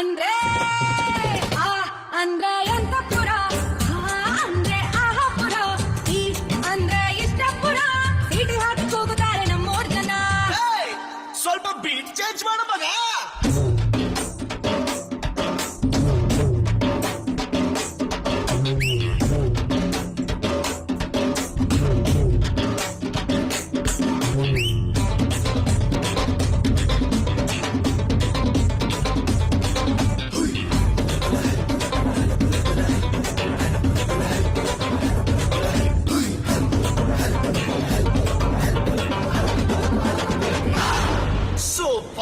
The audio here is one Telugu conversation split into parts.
ಅಂದ್ರೆ ಆ ಅಂದ್ರೆ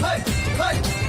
嘿。